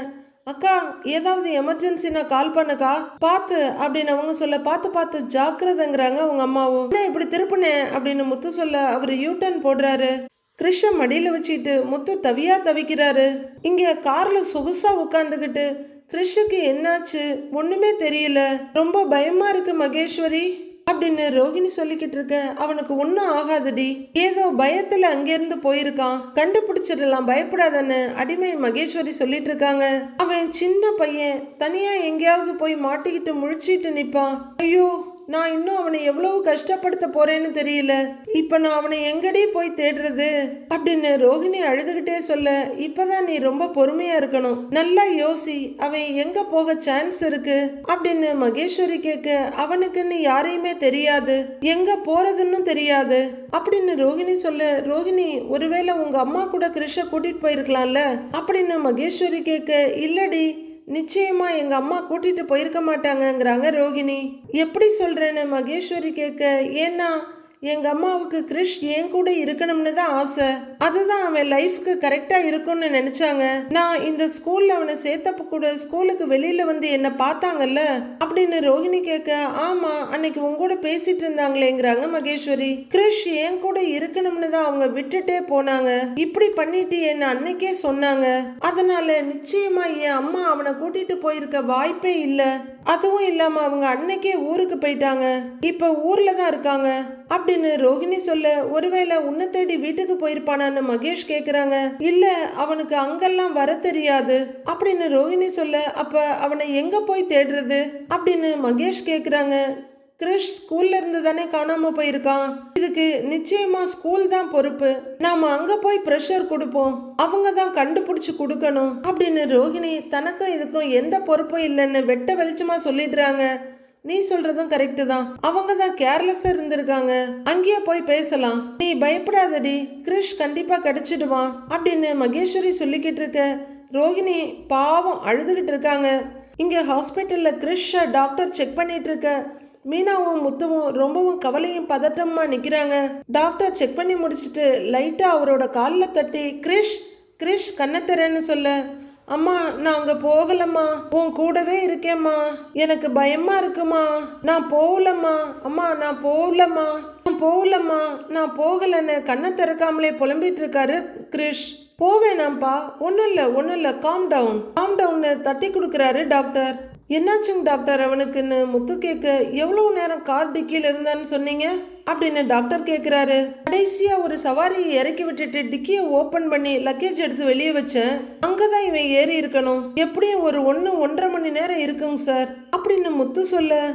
அக்கா ஏதாவது எமர்ஜென்சினா கால் பண்ணுக்கா? பார்த்து அப்படின்னு அவங்க சொல்ல பார்த்து பார்த்து ஜாக்கிரதைங்கிறாங்க அவங்க அம்மாவும். என்ன இப்படி திருப்புனேன் அப்படின்னு முத்து சொல்ல அவர் யூட்டர்ன் போடுறாரு. கிருஷ்ண மடியில் வச்சுக்கிட்டு முத்து தவியா தவிக்கிறாரு. இங்கே கார்ல சொகுசா உட்காந்துக்கிட்டு கிருஷ்ணுக்கு என்னாச்சு? ஒண்ணுமே தெரியல. ரொம்ப பயமா இருக்கு மகேஸ்வரி. அப்படின்னு ரோஹிணி சொல்லிக்கிட்டு இருக்க அவனுக்கு ஒன்றும் ஆகாதுடி. ஏதோ பயத்துல அங்கிருந்து போயிருக்கான். கண்டுபிடிச்சிடலாம் பயப்படாதன்னு அடிமை மகேஸ்வரி சொல்லிட்டு இருக்காங்க. அவன் சின்ன பையன் தனியா எங்கேயாவது போய் மாட்டிக்கிட்டு முழிச்சிட்டு நிப்பான். ஐயோ நான் இன்னும் அவனை எவ்வளவு கஷ்டப்படுத்த போறேன்னு தெரியல. இப்ப நான் அவனை எங்கடி போய் தேடுறது? அப்படின்னு ரோஹிணி அழுதுகிட்டே சொல்ல இப்பதான் நீ ரொம்ப பொறுமையா இருக்கணும். நல்லா யோசி அவன் எங்க போக சான்ஸ் இருக்கு? அப்படின்னு மகேஸ்வரி கேட்க அவனுக்குன்னு யாரையுமே தெரியாது. எங்க போறதுன்னு தெரியாது. அப்படின்னு ரோஹிணி சொல்ல ரோஹிணி ஒருவேளை உங்க அம்மா கூட கிருஷ கூட்டிட்டு போயிருக்கலாம்ல? அப்படின்னு மகேஸ்வரி கேட்க இல்லடி. நிச்சயமா எங்க அம்மா கூட்டிட்டு போயிருக்க மாட்டாங்கங்கிறாங்க ரோகிணி. எப்படி சொல்றேன்னு மகேஸ்வரி கேட்க ஏன்னா எங்க அம்மாவுக்கு கிரிஷ் என் கூட இருக்கணும்னு தான் ஆசை. அதுதான் அவன் லைஃப்க்கு கரெக்டா இருக்கும்னு நினைச்சாங்க. நான் இந்த ஸ்கூல்ல அவனை சேர்த்தப்ப கூட ஸ்கூலுக்கு வெளியில வந்து என்ன பார்த்தாங்கல்ல? அப்படின்னு ரோஹிணி கேட்க ஆமா அன்னைக்கு உங்க கூட பேசிட்டு இருந்தாங்களேங்கிறாங்க மகேஸ்வரி. கிரிஷ் என் கூட இருக்கணும்னு தான் அவங்க விட்டுட்டே போனாங்க. இப்படி பண்ணிட்டு என்ன அன்னைக்கே சொன்னாங்க. அதனால நிச்சயமா என் அம்மா அவனை கூட்டிட்டு போயிருக்க வாய்ப்பே இல்லை. அதுவும் இல்லாம அவங்க அன்னைக்கே ஊருக்கு போயிட்டாங்க. இப்ப ஊர்ல தான் இருக்காங்க. அப்படின்னு ரோஹிணி சொல்ல ஒருவேளை உன்னை தேடி வீட்டுக்கு போயிருப்பானான்னு மகேஷ் கேக்குறாங்க. இல்ல அவனுக்கு அங்கெல்லாம் வர தெரியாது. அப்படின்னு ரோஹிணி சொல்ல அப்ப அவனை எங்க போய் தேடுறது? அப்படின்னு மகேஷ் கேக்குறாங்க. கிரிஷ் ஸ்கூல்ல இருந்து தானே காணாம போயிருக்கான். இதுக்கு நிச்சயமா ஸ்கூல் தான் பொறுப்பு. நாம அங்க போய் ப்ரெஷர் கொடுப்போம். அவங்க தான் கண்டுபிடிச்சு கொடுக்கணும். அப்படின்னு ரோஹிணி தனக்கும் இதுக்கும் எந்த பொறுப்பும் இல்லைன்னு வெட்ட வெளிச்சமா சொல்லிடுறாங்க. நீ சொல்றதும் கரெக்டு தான். அவங்க தான் கேர்லெஸ்ஸா இருந்திருக்காங்க. அங்கேயே போய் பேசலாம். நீ பயப்படாதடி. கிரிஷ் கண்டிப்பா கிடைச்சிடுவான். அப்படின்னு மகேஸ்வரி சொல்லிக்கிட்டு இருக்க ரோஹிணி பாவம் அழுதுகிட்டு இருக்காங்க. இங்க ஹாஸ்பிட்டல்ல கிரிஷ டாக்டர் செக் பண்ணிட்டு இருக்க. மீனாவும் முத்துவும் ரொம்பவும் கவலையும் பதட்டமா நிக்கிறாங்க. டாக்டர் செக் பண்ணி முடிச்சுட்டு லைட்டா அவரோட காலில் தட்டி கிரிஷ் கிரிஷ் கண்ணை சொல்ல. அம்மா நான் அங்க போகலம்மா. உன் கூடவே இருக்கேம்மா. எனக்கு பயமா இருக்குமா? நான் போகலம்மா. அம்மா நான் போகலம்மா. நான் போகலம்மா. நான் போகலன்னு கண்ணை திறக்காமலே புலம்பிட்டு இருக்காரு கிரிஷ். போவேனாம்ப்பா ஒன்றும் இல்லை ஒன்றும் இல்லை. காம் டவுன் காம் டவுன்னு தட்டி கொடுக்குறாரு டாக்டர். என்னாச்சுங்க டாக்டர் அவனுக்குன்னு முத்து கேட்க எவ்வளவு நேரம் கார் டிக்கியில் இருந்தான்னு சொன்னீங்க? அப்படின்னு டாக்டர் கேட்குறாரு கடைசியா ஒரு சவாரியை இறக்கி விட்டுட்டு டிக்கியை ஓப்பன் பண்ணி லக்கேஜ் எடுத்து வெளியே வச்சேன். அங்கதான் இவன் ஏறி இருக்கணும். எப்படியும் ஒரு ஒன்று ஒன்றரை மணி நேரம் இருக்குங்க சார். அப்படின்னு முத்து சொல்ல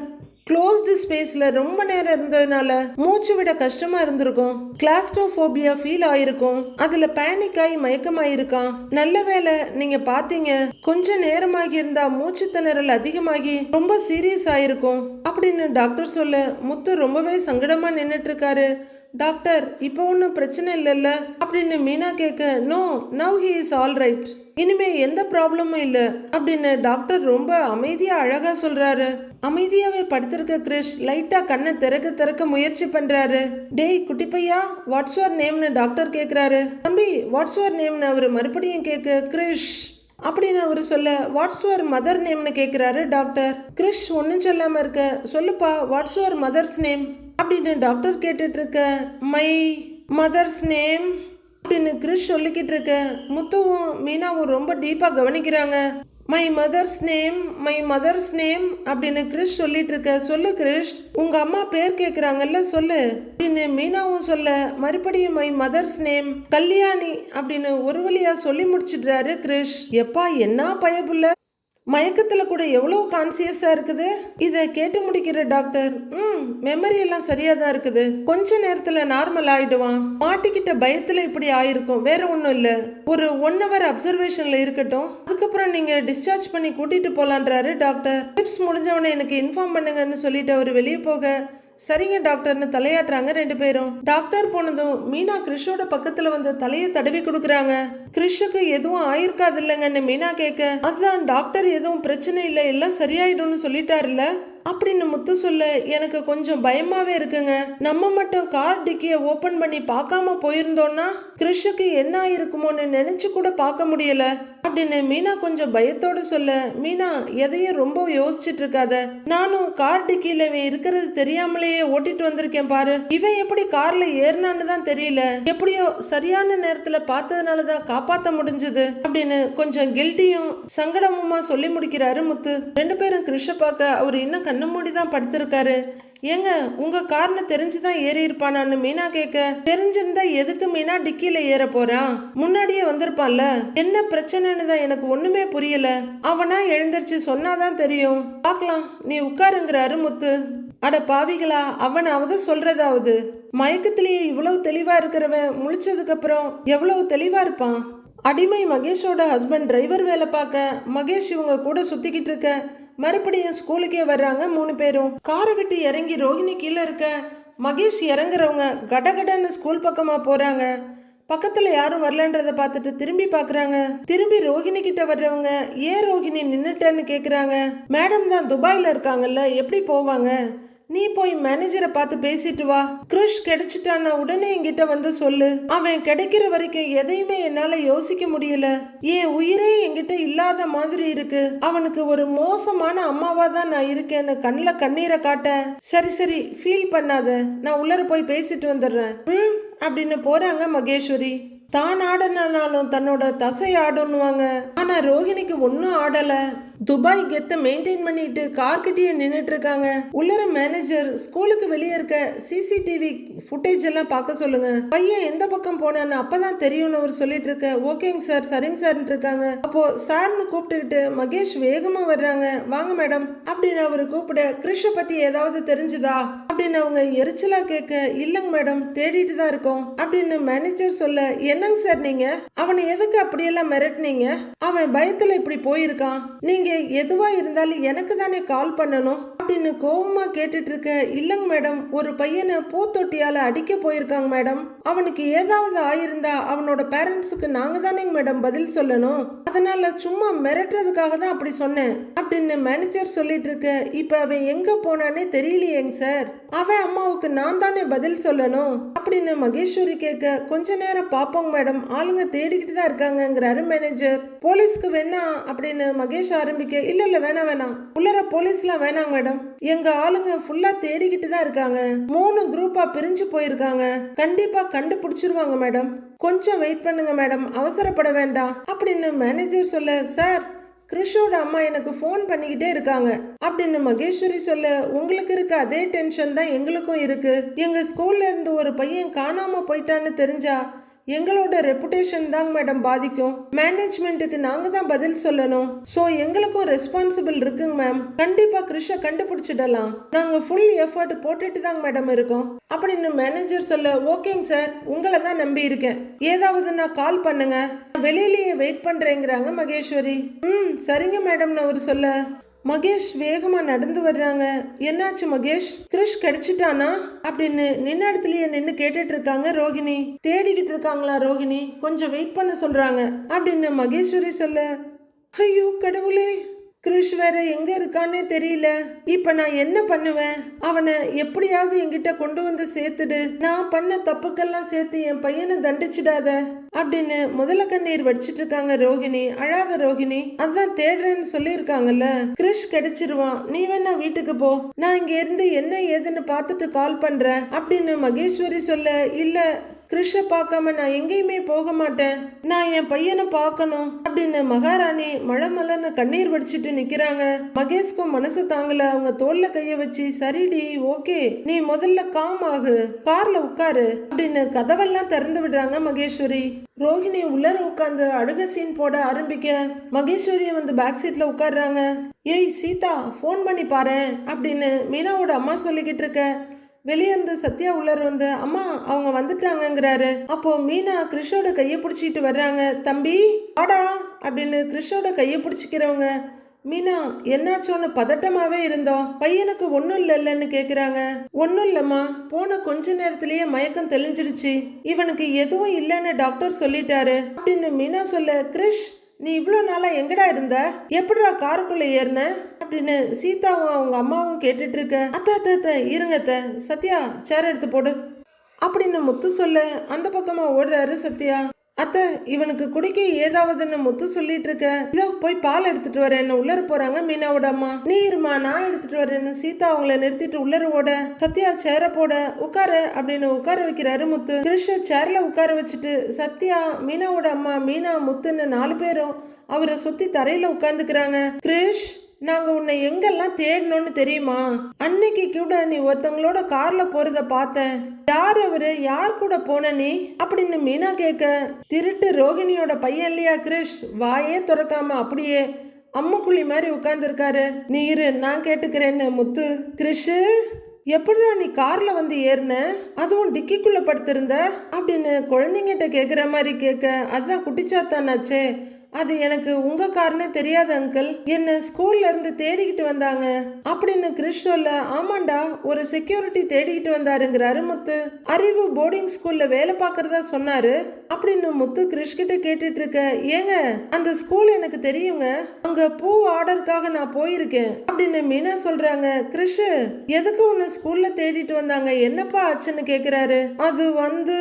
க்ளோஸ்டு ஸ்பேஸில் ரொம்ப நேரம் இருந்ததுனால மூச்சு விட கஷ்டமா இருந்திருக்கும். கிளாஸ்ட்ரோஃபோபியா ஃபீல் ஆயிருக்கும். அதில் பேனிக் ஆகி மயக்கமாயிருக்கான். நல்ல வேளை நீங்க பாத்தீங்க கொஞ்ச நேரமாகி இருந்தா மூச்சு திணறல் அதிகமாகி ரொம்ப சீரியஸ் ஆயிருக்கும். அப்படின்னு டாக்டர் சொல்ல முத்து ரொம்பவே சங்கடமா நின்னுட்டு இருக்காரு டாக்டர் இப்போ ஒன்றும் பிரச்சனை இல்லைல்ல? அப்படின்னு மீனா கேட்க no now he is all right இனிமே எந்த ப்ராப்ளமும் இல்லை அப்படின்னு டாக்டர் ரொம்ப அமைதியா அழகா சொல்றாரு. அமைதியாவே படுத்திருக்க கிரிஷ் லைட்டா கண்ணை திறக்க திறக்க முயற்சி பண்றாரு. டேய் குட்டி பையா வாட்ஸ் யுவர் நேம்னு டாக்டர் கேக்குறாரு. தம்பி வாட்ஸ் யுவர் நேம்னு அவர் மறுபடியும் கேட்க கிரிஷ் அப்படின்னு அவர் சொல்ல வாட்ஸ் யுவர் மதர் நேம்னு கேட்குறாரு டாக்டர். கிரிஷ் ஒன்றும் சொல்லாமல் இருக்க சொல்லுப்பா வாட்ஸ் யுவர் மதர்ஸ் நேம் அப்படின்னு டாக்டர் கேட்டுட்டு இருக்க மை மதர்ஸ் நேம். அப்படின்னு கிரிஷ் சொல்லிக்கிட்டு இருக்க. முத்துவும் மீனாவும் ரொம்ப டீப்பாக கவனிக்கிறாங்க. My mother's name my mother's name அப்படின்னு கிரிஷ் சொல்லிட்டு இருக்க. சொல்லு கிரிஷ் உங்க அம்மா பேர் கேக்குறாங்கல்ல சொல்லு அப்படின்னு மீனாவும் சொல்ல. மறுபடியும் மை மதர்ஸ் நேம் கல்யாணி அப்படின்னு ஒரு வழியா சொல்லி முடிச்சிடுறாரு கிரிஷ். எப்பா என்ன பயபுள்ள மயக்கத்தில் கூட எவ்வளோ கான்சியஸாக இருக்குது? இதை கேட்டு முடிக்கிற டாக்டர் ம் மெமரி எல்லாம் சரியாக தான் இருக்குது. கொஞ்ச நேரத்தில் நார்மல் ஆகிடுவான் மாட்டிக்கிட்ட பயத்தில் இப்படி ஆயிருக்கும். வேற ஒன்றும் இல்லை. ஒரு ஒன் ஹவர் அப்சர்வேஷனில் இருக்கட்டும். அதுக்கப்புறம் நீங்கள் டிஸ்சார்ஜ் பண்ணி கூட்டிகிட்டு போகலான்றாரு டாக்டர் டிப்ஸ் முடிஞ்சவனை எனக்கு இன்ஃபார்ம் பண்ணுங்கன்னு சொல்லிட்டு அவர் வெளியே போக சரிங்க டாக்டர்னு தலையாட்டுறாங்க ரெண்டு பேரும். டாக்டர் போனதும் மீனா கிறிஷோட பக்கத்துல வந்து தலையை தடவி கொடுக்குறாங்க. கிறிஷுக்கு எதுவும் ஆயிருக்காது இல்லைங்கன்னு மீனா கேட்க அதுதான் டாக்டர் எதுவும் பிரச்சனை இல்லை எல்லாம் சரியாயிடும்னு சொல்லிட்டாருல்ல? அப்படின்னு முத்து சொல்ல எனக்கு கொஞ்சம் பயமாவே இருக்குங்க. நம்ம மட்டும் கார் டிக்கிய ஓபன் பண்ணி பார்க்காம போயிருந்தோம்னா கிறிஷுக்கு என்ன ஆயிருக்குமோன்னு நினைச்சு கூட பார்க்க முடியல. அப்படின்னு மீனா கொஞ்சம் பயத்தோட சொல்ல மீனா எதையும் ரொம்ப யோசிச்சுட்டு இருக்காத நானும் கார் டிக்கியில இவன் இருக்கிறது தெரியாமலேயே ஓட்டிட்டு வந்திருக்கேன் பாரு. இவன் எப்படி கார்ல ஏறினான்னு தான் தெரியல. எப்படியோ சரியான நேரத்துல பார்த்ததுனால தான் காப்பாத்த முடிஞ்சது. அப்படின்னு கொஞ்சம் கில்ட்டியும் சங்கடமுமா சொல்லி முடிக்கிறாரு முத்து. ரெண்டு பேரும் கிருஷ பார்க்க அவர் இன்னும் கண்ணு மூடி தான் படுத்திருக்காரு. ஏங்க உங்க கார்ல தெரிஞ்சுதான் ஏறி இருப்பானான்னு மீனா கேட்க. தெரிஞ்சிருந்தா எதுக்கு மீனா டிக்கில ஏற போறான் முன்னாடியே வந்திருப்பான்ல. என்ன பிரச்சனைன்னு தான் எனக்கு ஒண்ணுமே புரியல. அவனா எழுந்திருச்சு சொன்னாதான் தெரியும். பார்க்கலாம். நீ உட்காருங்கிறாரு முத்து அட பாவிகளா அவனாவது சொல்றதாவது. மயக்கத்திலேயே இவ்வளவு தெளிவா இருக்கிறவன் முழிச்சதுக்கு அப்புறம் எவ்வளவு தெளிவா இருப்பான்? அடிமை மகேஷோட ஹஸ்பண்ட் டிரைவர் வேலை பார்க்க மகேஷ் இவங்க கூட சுத்திக்கிட்டு இருக்க மறுபடியும் ஸ்கூலுக்கே வர்றாங்க மூணு பேரும். காரை விட்டு இறங்கி ரோஹிணி கீழே இருக்க மகேஷ் இறங்குறவங்க கடகடன்னு ஸ்கூல் பக்கமாக போகிறாங்க பக்கத்தில் யாரும் வரலன்றத பார்த்துட்டு திரும்பி பார்க்குறாங்க. திரும்பி ரோஹிணி கிட்ட வர்றவங்க ஏன் ரோஹிணி நின்றுட்டேன்னு கேட்குறாங்க மேடம் தான் துபாயில் இருக்காங்கல்ல எப்படி போவாங்க? நீ போய் மேனேஜரை பார்த்து பேசிட்டு வா. கிருஷ் கிடைச்சிட்டான்னா உடனே என்கிட்ட வந்து சொல்லு. அவன் கிடைக்கிற வரைக்கும் எதையுமே என்னால யோசிக்க முடியல. என் உயிரே என்கிட்ட இல்லாத மாதிரி இருக்கு. அவனுக்கு ஒரு மோசமான அம்மாவா தான் நான் இருக்கேன்னு கண்ணில் கண்ணீரை காட்ட சரி சரி ஃபீல் பண்ணாத. நான் உள்ளர போய் பேசிட்டு வந்துடுறேன். ம் அப்படின்னு போறாங்க மகேஸ்வரி. தான் ஆடனாலும் தன்னோட தசை ஆடுன்னுவாங்க. ஆனா ரோஹிணிக்கு ஒன்றும் ஆடல. துபாய் கெத்த மெயின்டைன் பண்ணிட்டு கார்கிட்டயே நின்றுட்டு இருக்காங்க உள்ளர மேனேஜர் ஸ்கூலுக்கு வெளியே இருக்க சிசிடிவி ஃபுட்டேஜ் எல்லாம் பார்க்க சொல்லுங்க. பையன் எந்த பக்கம் போனான்னு அப்பதான் தெரியும்னு அவர் சொல்லிட்டு இருக்க ஓகேங்க சார் சரிங்க சார்னு இருக்காங்க. அப்போ சார்னு கூப்பிட்டுக்கிட்டு மகேஷ் வேகமா வர்றாங்க. வாங்க மேடம் அப்படின்னு அவர் கூப்பிட கிருஷ பத்தி ஏதாவது தெரிஞ்சுதா? அப்படின்னு அவங்க எரிச்சலா கேட்க இல்லைங்க மேடம் தேடிட்டு தான் இருக்கோம். அப்படின்னு மேனேஜர் சொல்ல என்னங்க சார் நீங்க? அவனை எதுக்கு அப்படியெல்லாம் மிரட்டுனீங்க? அவன் பயத்துல இப்படி போயிருக்கான். நீங்க எதுவாக இருந்தாலும் எனக்கு தானே கால் பண்ணணும்? அப்படின்னு கோபமாக கேட்டுட்டு இருக்க இல்லைங்க மேடம் ஒரு பையனை பூத்தொட்டியால் அடிக்க போயிருக்காங்க மேடம். அவனுக்கு ஏதாவது ஆயிருந்தா அவனோட பேரண்ட்ஸுக்கு நாங்கள் தானேங்க மேடம் பதில் சொல்லணும். அதனால சும்மா மிரட்டுறதுக்காக தான் அப்படி சொன்னேன் அப்படின்னு மேனேஜர் சொல்லிட்டு இருக்க இப்போ அவன் எங்கே போனானே தெரியலையேங்க சார். அவன் அம்மாவுக்கு நான் தானே பதில் சொல்லணும்? அப்படின்னு மகேஸ்வரி கேட்க கொஞ்ச நேரம் பாப்போங்க மேடம். ஆளுங்க தேடிக்கிட்டு தான் இருக்காங்கங்கிறாரு மேனேஜர் போலீஸ்க்கு வேணா அப்படின்னு மகேஷ் ஆரம்பிக்க இல்ல இல்ல வேணாம் வேணாம் உள்ளர போலீஸ்லாம் வேணாங்க மேடம். எங்க ஆளுங்க ஃபுல்லா தேடிக்கிட்டு தான் இருக்காங்க. மூணு குரூப்பா பிரிஞ்சு போயிருக்காங்க. கண்டிப்பா கண்டுபிடிச்சிருவாங்க மேடம். கொஞ்சம் வெயிட் பண்ணுங்க மேடம். அவசரப்பட வேண்டாம். அப்படின்னு மேனேஜர் சொல்ல சார் கிருஷோட அம்மா எனக்கு ஃபோன் பண்ணிக்கிட்டே இருக்காங்க. அப்படின்னு மகேஸ்வரி சொல்ல உங்களுக்கு இருக்க அதே டென்ஷன் தான் எங்களுக்கும் இருக்கு. எங்க ஸ்கூல்ல இருந்து ஒரு பையன் காணாம போயிட்டான்னு தெரிஞ்சா எங்களோட ரெப்புடேஷன் தாங்க மேடம் பாதிக்கும். மேனேஜ்மெண்ட்டுக்கு நாங்க தான் பதில் சொல்லணும். ஸோ எங்களுக்கும் ரெஸ்பான்சிபிள் இருக்குங்க மேம் கண்டிப்பா கிருஷ கண்டுபிடிச்சிடலாம். நாங்க ஃபுல் எஃபர்ட் போட்டுட்டு தாங்க மேடம் இருக்கோம். அப்படின்னு மேனேஜர் சொல்ல ஓகேங்க சார் உங்களை தான் நம்பி இருக்கேன். ஏதாவது நான் கால் பண்ணுங்க. வெளியிலேயே வெயிட் பண்றேங்கிறாங்க மகேஸ்வரி. ம் சரிங்க மேடம்னு அவர் சொல்ல. மகேஷ் வேகமா நடந்து வர்றாங்க. என்னாச்சு மகேஷ்? கிருஷ் கிடைச்சிட்டானா? அப்படின்னு நின்ன இடத்துலயே நின்று கேட்டுட்டு இருக்காங்க ரோகிணி. தேடிக்கிட்டு இருக்காங்களா ரோகிணி? கொஞ்சம் வெயிட் பண்ண சொல்றாங்க. அப்படின்னு மகேஸ்வரி சொல்ல ஐயோ கடவுளே. கிருஷ் வேற எங்க இருக்கானே தெரியல. இப்ப நான் என்ன பண்ணுவேன்? அவனை எப்படியாவது என்கிட்ட கொண்டு வந்து சேர்த்துடு. நான் பண்ண தப்புக்கெல்லாம் சேர்த்து என் பையனை தண்டிச்சிடாத. அப்படின்னு முதல கண்ணீர் வடிச்சிட்டு இருக்காங்க ரோகிணி அழாத ரோகிணி. அதான் தேடுறேன்னு சொல்லியிருக்காங்கல்ல. கிருஷ் கிடைச்சிருவான். நீ வேணா வீட்டுக்கு போ. நான் இங்க இருந்து என்ன ஏதுன்னு பார்த்துட்டு கால் பண்றேன் அப்படின்னு மகேஸ்வரி சொல்ல இல்ல கிருஷ பார்க்காம நான் எங்கேயுமே போக மாட்டேன். நான் என் பையனை பார்க்கணும். அப்படின்னு மகாராணி மழை மலர்னு கண்ணீர் வடிச்சிட்டு நிக்கிறாங்க. மகேஷ்க்கும் மனசு தாங்கல. அவங்க தோல்ல கைய வச்சு சரிடி ஓகே. நீ முதல்ல காம் ஆகு. கார்ல உட்காரு. அப்படின்னு கதவெல்லாம் திறந்து விடுறாங்க மகேஸ்வரி. ரோஹிணி உள்ளர உட்காந்து அழுக சீன் போட ஆரம்பிக்க. மகேஸ்வரிய வந்து பேக் சீட்ல உட்காடுறாங்க ஏய் சீதா ஃபோன் பண்ணி பாரு அப்படின்னு மீனாவோட அம்மா சொல்லிக்கிட்டு இருக்க. வெளியே இருந்து சத்யா உள்ளர் வந்து அம்மா அவங்க வந்துட்டாங்கிறாரு அப்போ மீனா கிருஷோட கையை பிடிச்சிட்டு வர்றாங்க. தம்பி ஆடா அப்படின்னு கிருஷோட கையை பிடிச்சிக்கிறவங்க. மீனா என்னாச்சோன்னு பதட்டமாவே இருந்தோம். பையனுக்கு ஒன்றும் இல்லைல்லன்னு கேட்குறாங்க ஒன்றும் இல்லைம்மா. போன கொஞ்ச நேரத்திலேயே மயக்கம் தெளிஞ்சிடுச்சு. இவனுக்கு எதுவும் இல்லைன்னு டாக்டர் சொல்லிட்டாரு. அப்படின்னு மீனா சொல்ல கிரிஷ் நீ இவ்வளோ நாளாக எங்கடா இருந்த? எப்படிடா காருக்குள்ளே ஏறின? அப்படின்னு சீதாவும் அவங்க அம்மாவும் கேட்டுட்டு இருக்க அத்த அத்த அத்த இருங்க அத்த. சத்யா சேர் எடுத்து போடு. அப்படின்னு முத்து சொல்ல அந்த பக்கமா ஓடுறாரு சத்யா. அத்தை இவனுக்கு குடிக்க ஏதாவதுன்னு முத்து சொல்லிட்டு இருக்க. இதோ போய் பால் எடுத்துட்டு வரேன்னு உள்ளர போறாங்க மீனாவோட அம்மா. நீ இருமா நான் எடுத்துட்டு வரேன்னு சீதா அவங்கள நிறுத்திட்டு உள்ளர ஓட. சத்யா சேர போட. உட்காரு அப்படின்னு உட்கார வைக்கிறாரு முத்து. கிருஷ்ண சேர்ல உட்கார வச்சுட்டு சத்யா மீனாவோட அம்மா மீனா முத்துன்னு நாலு பேரும் அவரை சுத்தி தரையில உட்காந்துக்கிறாங்க கிரிஷ் நாங்கள் உன்னை எங்கெல்லாம் தேடணும்னு தெரியுமா? அன்னைக்கு கூட நீ ஒருத்தவங்களோட கார்ல போறத பார்த்தேன். யார் அவரு? யார் கூட போன நீ? அப்படின்னு மீனா கேட்க திருட்டு ரோகிணியோட பையன் இல்லையா கிரிஷ்? வாயே திறக்காம அப்படியே அம்முக்குழி மாதிரி உட்காந்துருக்காரு நீ இரு நான் கேட்டுக்கிறேன்னு முத்து. கிரிஷு எப்படிடா நீ கார்ல வந்து ஏறின? அதுவும் டிக்கிக்குள்ள படுத்திருந்த? அப்படின்னு குழந்தைங்கிட்ட கேட்குற மாதிரி கேட்க அதுதான் குட்டிச்சாத்தானாச்சே. அது எனக்கு உங்க காரணம் தெரியாது அங்கிள் என்ன ஸ்கூல்ல இருந்து தேடிக்கிட்டு வந்தாங்க. அப்படின்னு கிரிஷ் சொல்ல ஆமாண்டா ஒரு செக்யூரிட்டி தேடிக்கிட்டு வந்தாருங்கிறாரு முத்து. அறிவு போர்டிங் ஸ்கூல்ல வேலை பார்க்கறதா சொன்னாரு. அப்படின்னு முத்து கிரிஷ் கிட்ட கேட்டுட்டு இருக்க ஏங்க அந்த ஸ்கூல் எனக்கு தெரியுங்க. அங்க பூ ஆர்டருக்காக நான் போயிருக்கேன் அப்படின்னு மீனா சொல்றாங்க. கிரிஷ் எதுக்கு உன்னை ஸ்கூல்ல தேடிட்டு வந்தாங்க? என்னப்பா ஆச்சுன்னு கேக்குறாரு. அது வந்து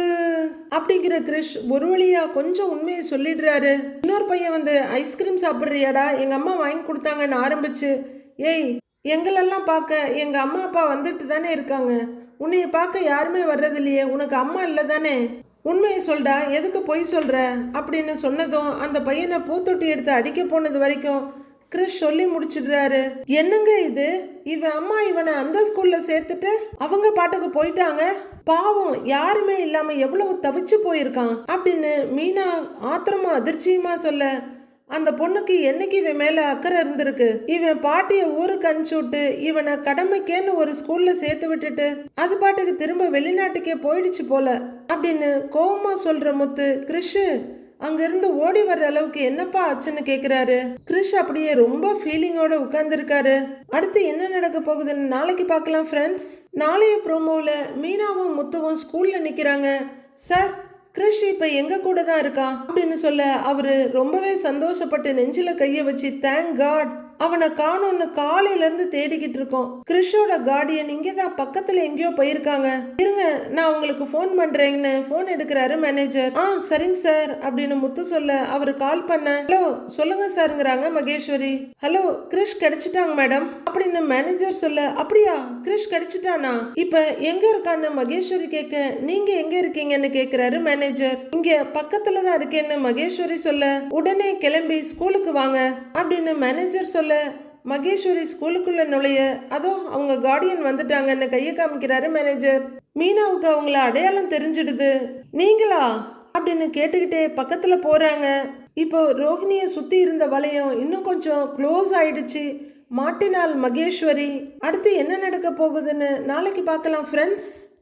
அப்படிங்கிற கிரிஷ் ஒரு வழியா கொஞ்சம் உண்மையை சொல்லிடுறாரு. இன்னொரு பையன் வந்து ஐஸ்கிரீம் சாப்பிட்றியாடா? எங்கள் அம்மா வாங்கி கொடுத்தாங்கன்னு ஆரம்பிச்சு. ஏய் எங்களெல்லாம் பார்க்க எங்கள் அம்மா அப்பா வந்துட்டு தானே இருக்காங்க. உன்னைய பார்க்க யாருமே வர்றதில்லையே. உனக்கு அம்மா இல்லை தானே? உண்மையை சொல்டா. எதுக்கு பொய் சொல்கிற அப்படின்னு சொன்னதும் அந்த பையனை பூத்தொட்டி எடுத்து அடிக்க போனது வரைக்கும் கிறிஷ் சொல்லி முடிச்சிடுறாரு. என்னங்க இது? இவன் அம்மா இவனை அந்த ஸ்கூல்ல சேர்த்துட்டு அவங்க பாட்டுக்கு போயிட்டாங்க? பாவம் யாருமே இல்லாம எவ்வளவு தவிச்சு போயிருக்கான். அப்படின்னு மீனா ஆத்திரமா அதிர்ச்சியுமா சொல்ல அந்த பொண்ணுக்கு என்னைக்கு இவன் மேல அக்கறை இருந்திருக்கு? இவன் பாட்டிய ஊருக்கு அனுப்பிச்சு விட்டு இவனை கடமைக்கேன்னு ஒரு ஸ்கூல்ல சேர்த்து விட்டுட்டு அது பாட்டுக்கு திரும்ப வெளிநாட்டுக்கே போயிடுச்சு போல அப்படின்னு கோவமா சொல்ற முத்து கிறிஷு அங்கிருந்து ஓடி வர்ற அளவுக்கு என்னப்பா ஆச்சுன்னு கேக்குறாரு. கிரிஷ் அப்படியே ரொம்ப ஃபீலிங்கோட உட்கார்ந்துருக்காரு. அடுத்து என்ன நடக்க போகுதுன்னு நாளைக்கு பார்க்கலாம் ஃப்ரெண்ட்ஸ் நாளைய ப்ரோமோவில் மீனாவும் முத்துவும் ஸ்கூலில் நிற்கிறாங்க சார் கிறிஷ் இப்போ எங்கள் கூட தான் இருக்கான் அப்படின்னு சொல்ல அவர் ரொம்பவே சந்தோஷப்பட்டு நெஞ்சில் கையை வச்சு தேங்க் காட் அவனை காணோம்னு காலையில இருந்து தேடிக்கிட்டு இருக்கோம். கிறிஷோட கார்டியன் இங்கே தான் பக்கத்துல எங்கேயோ போயிருக்காங்க. இருங்க நான் உங்களுக்கு ஃபோன் பண்றேன்னு ஃபோன் எடுக்கிறாரு மேனேஜர் ஆ சரிங்க சார் அப்படின்னு முத்து சொல்ல அவர் கால் பண்ண ஹலோ சொல்லுங்க சாருங்கிறாங்க மகேஸ்வரி. ஹலோ கிறிஷ் கிடைச்சிட்டாங்க மேடம் அப்படின்னு மேனேஜர் சொல்ல அப்படியா கிறிஷ் கிடைச்சிட்டானா? இப்ப எங்க இருக்கான்னு மகேஸ்வரி கேட்க நீங்க எங்க இருக்கீங்கன்னு கேக்குறாரு மேனேஜர் இங்க பக்கத்துல தான் இருக்கேன்னு மகேஸ்வரி சொல்ல உடனே கிளம்பி ஸ்கூலுக்கு வாங்க. அப்படின்னு மேனேஜர் சொல்ல மகேஸ்வரி ஸ்கூலுக்குள்ள நுழைய அதோ அவங்க கார்டியன் வந்துட்டாங்கன்னு கையை காமிக்கிறாரு மேனேஜர் மீனாவுக்கு அவங்கள அடையாளம் தெரிஞ்சிடுது. நீங்களா? அப்படின்னு கேட்டுக்கிட்டே பக்கத்துல போறாங்க. இப்போ ரோஹிணியை சுத்தி இருந்த வளையம் இன்னும் கொஞ்சம் க்ளோஸ் ஆயிடுச்சு. மாட்டினால் மகேஸ்வரி அடுத்து என்ன நடக்க போகுதுன்னு நாளைக்கு பார்க்கலாம் ஃப்ரெண்ட்ஸ்